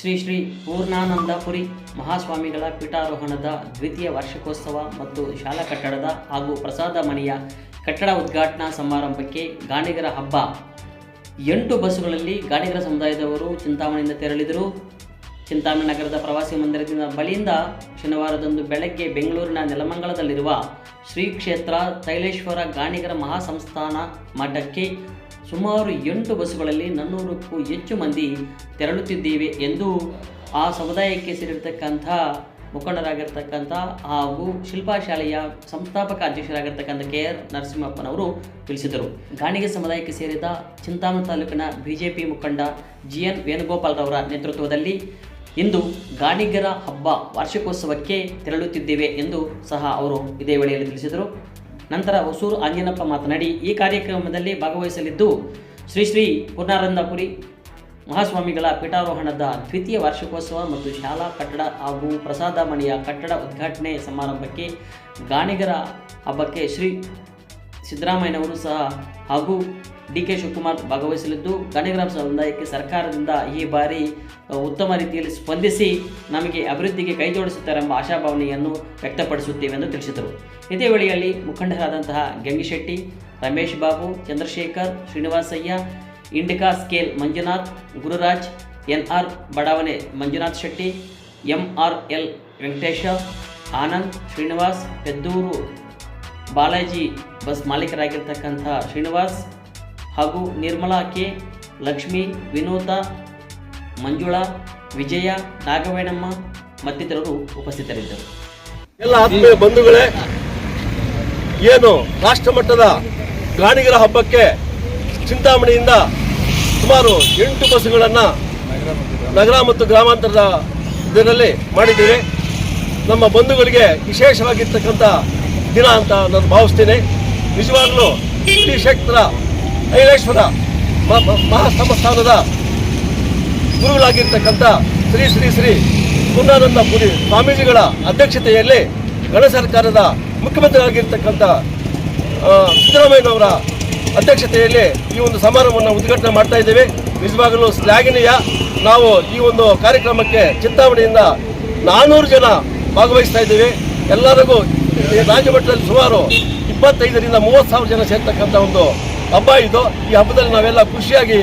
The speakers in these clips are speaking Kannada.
ಶ್ರೀ ಶ್ರೀ ಪೂರ್ಣಾನಂದಪುರಿ ಮಹಾಸ್ವಾಮಿಗಳ ಪೀಠಾರೋಹಣದ ದ್ವಿತೀಯ ವಾರ್ಷಿಕೋತ್ಸವ ಮತ್ತು ಶಾಲಾ ಕಟ್ಟಡದ ಹಾಗೂ ಪ್ರಸಾದ ಮನೆಯ ಕಟ್ಟಡ ಉದ್ಘಾಟನಾ ಸಮಾರಂಭಕ್ಕೆ ಗಾಣಿಗರ ಹಬ್ಬ. ಎಂಟು ಬಸ್ಸುಗಳಲ್ಲಿ ಗಾಣಿಗರ ಸಮುದಾಯದವರು ಚಿಂತಾಮಣಿಯಿಂದ ತೆರಳಿದರು. ಚಿಂತಾಮಣಿ ನಗರದ ಪ್ರವಾಸಿ ಮಂದಿರದಿಂದ ಬಳಿಯಿಂದ ಶನಿವಾರದಂದು ಬೆಳಗ್ಗೆ ಬೆಂಗಳೂರಿನ ನೆಲಮಂಗಲದಲ್ಲಿರುವ ಶ್ರೀ ಕ್ಷೇತ್ರ ತೈಲೇಶ್ವರ ಗಾಣಿಗರ ಮಹಾಸಂಸ್ಥಾನ ಮಠಕ್ಕೆ ಸುಮಾರು ಎಂಟು ಬಸ್ಸುಗಳಲ್ಲಿ ನಾನ್ನೂರಕ್ಕೂ ಹೆಚ್ಚು ಮಂದಿ ತೆರಳುತ್ತಿದ್ದೇವೆ ಎಂದು ಆ ಸಮುದಾಯಕ್ಕೆ ಸೇರಿರ್ತಕ್ಕಂಥ ಮುಖಂಡರಾಗಿರ್ತಕ್ಕಂಥ ಹಾಗೂ ಶಿಲ್ಪಾ ಶಾಲೆಯ ಸಂಸ್ಥಾಪಕ ಅಧ್ಯಕ್ಷರಾಗಿರ್ತಕ್ಕಂಥ ಕೆ ಆರ್ ನರಸಿಂಹಪ್ಪನವರು ತಿಳಿಸಿದರು. ಗಾಣಿಗೆ ಸಮುದಾಯಕ್ಕೆ ಸೇರಿದ ಚಿಂತಾಮಣಿ ತಾಲೂಕಿನ ಬಿಜೆಪಿ ಮುಖಂಡ ಜಿ ಎನ್ ವೇಣುಗೋಪಾಲ್ರವರ ನೇತೃತ್ವದಲ್ಲಿ ಇಂದು ಗಾಣಿಗರ ಹಬ್ಬ ವಾರ್ಷಿಕೋತ್ಸವಕ್ಕೆ ತೆರಳುತ್ತಿದ್ದೇವೆ ಎಂದು ಸಹ ಅವರು ಇದೇ ವೇಳೆಯಲ್ಲಿ ತಿಳಿಸಿದರು. ನಂತರ ಹೊಸೂರು ಆಂಜನಪ್ಪ ಮಾತನಾಡಿ, ಈ ಕಾರ್ಯಕ್ರಮದಲ್ಲಿ ಭಾಗವಹಿಸಲಿದ್ದು ಶ್ರೀ ಶ್ರೀ ಪೂರ್ಣಾನಂದಪುರಿ ಮಹಾಸ್ವಾಮಿಗಳ ಪೀಠಾರೋಹಣದ ದ್ವಿತೀಯ ವಾರ್ಷಿಕೋತ್ಸವ ಮತ್ತು ಶಾಲಾ ಕಟ್ಟಡ ಹಾಗೂ ಪ್ರಸಾದ ಮನೆಯ ಕಟ್ಟಡ ಉದ್ಘಾಟನೆ ಸಮಾರಂಭಕ್ಕೆ ಗಾಣಿಗರ ಹಬ್ಬಕ್ಕೆ ಶ್ರೀ ಸಿದ್ದರಾಮಯ್ಯನವರು ಸಹ ಹಾಗೂ ಡಿ ಕೆ ಶಿವಕುಮಾರ್ ಭಾಗವಹಿಸಲಿದ್ದು, ಗಣಿಗ್ರಾಮ ಸಮುದಾಯಕ್ಕೆ ಸರ್ಕಾರದಿಂದ ಈ ಬಾರಿ ಉತ್ತಮ ರೀತಿಯಲ್ಲಿ ಸ್ಪಂದಿಸಿ ನಮಗೆ ಅಭಿವೃದ್ಧಿಗೆ ಕೈಜೋಡಿಸುತ್ತಾರೆಂಬ ಆಶಾಭಾವನೆಯನ್ನು ವ್ಯಕ್ತಪಡಿಸುತ್ತೇವೆ ಎಂದು ತಿಳಿಸಿದರು. ಇದೇ ವೇಳೆಯಲ್ಲಿ ಮುಖಂಡರಾದಂತಹ Gangishetti Ramesh Babu, Chandrashekar, Srinivasaiah, Indica scale Manjunath, Gururaj N R ಬಡಾವಣೆ Manjunath Shetty M R L Venkatesha, Anand, Srinivas, Peddur Balaji bus ಮಾಲೀಕರಾಗಿರ್ತಕ್ಕಂಥ Srinivas ಹಾಗೂ ನಿರ್ಮಲಾ ಕೆ. ಲಕ್ಷ್ಮಿ, ವಿನೋದ, ಮಂಜುಳಾ, ವಿಜಯ, ನಾಗವೇಣಮ್ಮ ಮತ್ತಿತರರು ಉಪಸ್ಥಿತರಿದ್ದರು. ಎಲ್ಲ ಆತ್ಮೀಯ ಬಂಧುಗಳೇ, ಏನು ರಾಷ್ಟ್ರ ಮಟ್ಟದ ಗಾಣಿಗರ ಹಬ್ಬಕ್ಕೆ ಚಿಂತಾಮಣಿಯಿಂದ ಸುಮಾರು ಎಂಟು ಬಸ್ಸುಗಳನ್ನು ನಗರ ಮತ್ತು ಗ್ರಾಮಾಂತರದ ಇದರಲ್ಲಿ ಮಾಡಿದ್ದೀವಿ. ನಮ್ಮ ಬಂಧುಗಳಿಗೆ ವಿಶೇಷವಾಗಿರ್ತಕ್ಕಂಥ ದಿನ ಅಂತ ನಾನು ಭಾವಿಸ್ತೇನೆ. ನಿಜವಾಗ್ಲೂ ಶ್ರೀ ಕ್ಷೇತ್ರ ಐಲೇಶ್ವರ ಮ- ಮ- ಮಹಾಸಂಸ್ಥಾನದ ಗುರುಗಳಾಗಿರ್ತಕ್ಕಂಥ ಶ್ರೀ ಶ್ರೀ ಶ್ರೀ ಪೂರ್ಣಾನಂದ ಪುರಿ ಸ್ವಾಮೀಜಿಗಳ ಅಧ್ಯಕ್ಷತೆಯಲ್ಲಿ ಗಣ ಸರ್ಕಾರದ ಮುಖ್ಯಮಂತ್ರಿಯಾಗಿರ್ತಕ್ಕಂಥ ಸಿದ್ದರಾಮಯ್ಯನವರ ಅಧ್ಯಕ್ಷತೆಯಲ್ಲಿ ಈ ಒಂದು ಸಮಾರಂಭವನ್ನು ಉದ್ಘಾಟನೆ ಮಾಡ್ತಾ ಇದ್ದೇವೆ. ನಿಜವಾಗಲೂ ಶ್ಲಾಘನೀಯ. ನಾವು ಈ ಒಂದು ಕಾರ್ಯಕ್ರಮಕ್ಕೆ ಚಿಂತಾಮಣಿಯಿಂದ ನಾನ್ನೂರು ಜನ ಭಾಗವಹಿಸ್ತಾ ಇದ್ದೇವೆ. ಎಲ್ಲರಿಗೂ ಈ ರಾಜ್ಯ ಮಟ್ಟದಲ್ಲಿ ಸುಮಾರು ಇಪ್ಪತ್ತೈದರಿಂದ ಮೂವತ್ತು ಸಾವಿರ ಜನ ಸೇರ್ತಕ್ಕಂಥ ಒಂದು ಹಬ್ಬ ಇದು. ಈ ಹಬ್ಬದಲ್ಲಿ ನಾವೆಲ್ಲ ಖುಷಿಯಾಗಿ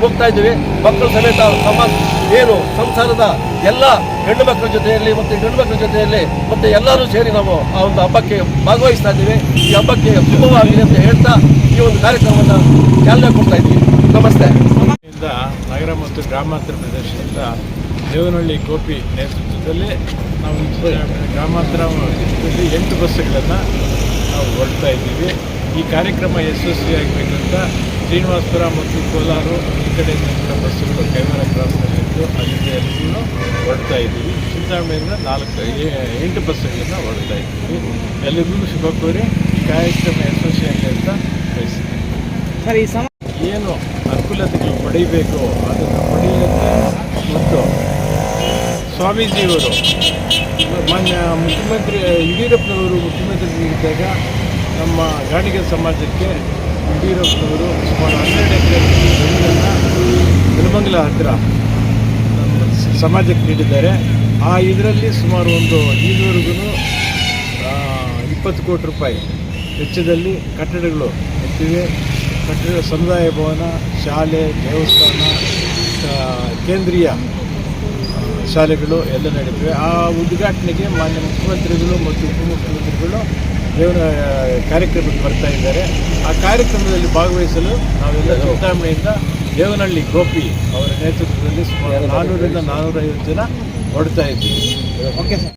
ಹೋಗ್ತಾ ಇದ್ದೀವಿ. ಮಕ್ಕಳ ಸಮೇತ ಸಮಾಜ ಏನು ಸಂಸಾರದ ಎಲ್ಲ ಹೆಣ್ಣು ಮಕ್ಕಳ ಜೊತೆಯಲ್ಲಿ ಮತ್ತು ಗಂಡು ಮಕ್ಕಳ ಜೊತೆಯಲ್ಲಿ ಮತ್ತು ಎಲ್ಲರೂ ಸೇರಿ ನಾವು ಆ ಒಂದು ಹಬ್ಬಕ್ಕೆ ಭಾಗವಹಿಸ್ತಾ ಇದ್ದೀವಿ. ಈ ಹಬ್ಬಕ್ಕೆ ಶುಭವಾಗಲಿ ಅಂತ ಹೇಳ್ತಾ ಈ ಒಂದು ಕಾರ್ಯಕ್ರಮವನ್ನು ಚಾಲನೆ ಕೊಡ್ತಾ ಇದ್ದೀವಿ. ನಮಸ್ತೆ. ನಗರ ಮತ್ತು ಗ್ರಾಮಾಂತರ ಪ್ರದೇಶದಿಂದ ದೇವನಹಳ್ಳಿ ಗೋಪಿ ನೇತೃತ್ವದಲ್ಲಿ ನಾವು ಗ್ರಾಮಾಂತರ ಎಂಟು ಬಸ್ಸುಗಳನ್ನು ನಾವು ಹೊರಡ್ತಾ ಇದ್ದೀವಿ. ಈ ಕಾರ್ಯಕ್ರಮ ಯಶಸ್ವಿಯಾಗಬೇಕಂತ ಶ್ರೀನಿವಾಸಪುರ ಮತ್ತು ಕೋಲಾರ ಈ ಕಡೆ ಕೂಡ ಬಸ್ಸುಗಳು ಕ್ರಾಸ್ನಲ್ಲಿ ಕ್ರಾಸ್ನಲ್ಲಿದ್ದು ಅಲ್ಲಿಂದ ಎಲ್ಲರೂ ಹೊರಡ್ತಾ ಇದ್ದೀವಿ. ಚಿಂತಾಮಣಿಯಿಂದ ನಾಲ್ಕು ಎಂಟು ಬಸ್ಸುಗಳನ್ನು ಹೊರಡ್ತಾ ಇದ್ದೀವಿ. ಎಲ್ಲರಿಗೂ ಶುಭ ಕೋರಿ ಈ ಕಾರ್ಯಕ್ರಮ ಯಶಸ್ವಿಯಾಗಿ ಅಂತ ಬಯಸ್ತೀನಿ. ಏನು ಅನುಕೂಲತೆಗಳು ಪಡೀಬೇಕು? ಅದನ್ನು ಪಡೆಯುತ್ತೆ ಮತ್ತು ಸ್ವಾಮೀಜಿಯವರು ಮಾನ್ಯ ಮುಖ್ಯಮಂತ್ರಿ ಯಡಿಯೂರಪ್ಪನವರು ಮುಖ್ಯಮಂತ್ರಿಗಳಿದ್ದಾಗ ನಮ್ಮ ಗಾಣಿಗ ಸಮಾಜಕ್ಕೆ ಯಡಿಯೂರಪ್ಪನವರು ಸುಮಾರು ಹನ್ನೆರಡು ಎಕರೆ ನೆಲಮಂಗಲ ಹತ್ತಿರ ಸಮಾಜಕ್ಕೆ ನೀಡಿದ್ದಾರೆ. ಆ ಇದರಲ್ಲಿ ಸುಮಾರು ಒಂದು ಈವರೆಗೂ ಇಪ್ಪತ್ತು ಕೋಟಿ ರೂಪಾಯಿ ವೆಚ್ಚದಲ್ಲಿ ಕಟ್ಟಡಗಳು ಎತ್ತಿವೆ ಕಟ್ಟಡ ಸಮುದಾಯ ಭವನ, ಶಾಲೆ, ದೇವಸ್ಥಾನ ಕೇಂದ್ರೀಯ ಶಾಲೆಗಳು ಎಲ್ಲ ನಡೀತವೆ. ಆ ಉದ್ಘಾಟನೆಗೆ ಮಾನ್ಯ ಮುಖ್ಯಮಂತ್ರಿಗಳು ಮತ್ತು ಉಪಮುಖ್ಯಮಂತ್ರಿಗಳು ದೇವರ ಕಾರ್ಯಕ್ರಮಕ್ಕೆ ಬರ್ತಾ ಇದ್ದಾರೆ. ಆ ಕಾರ್ಯಕ್ರಮದಲ್ಲಿ ಭಾಗವಹಿಸಲು ನಾವೆಲ್ಲ ಚಿಂತಾಮಣೆಯಿಂದ ದೇವನಹಳ್ಳಿ ಗೋಪಿ ಅವರ ನೇತೃತ್ವದಲ್ಲಿ ಸುಮಾರು ನಾನ್ನೂರಿಂದ ನಾನ್ನೂರೈವತ್ತು ಜನ ಹೊಡ್ತಾ ಇದ್ದೀವಿ. Okay sir.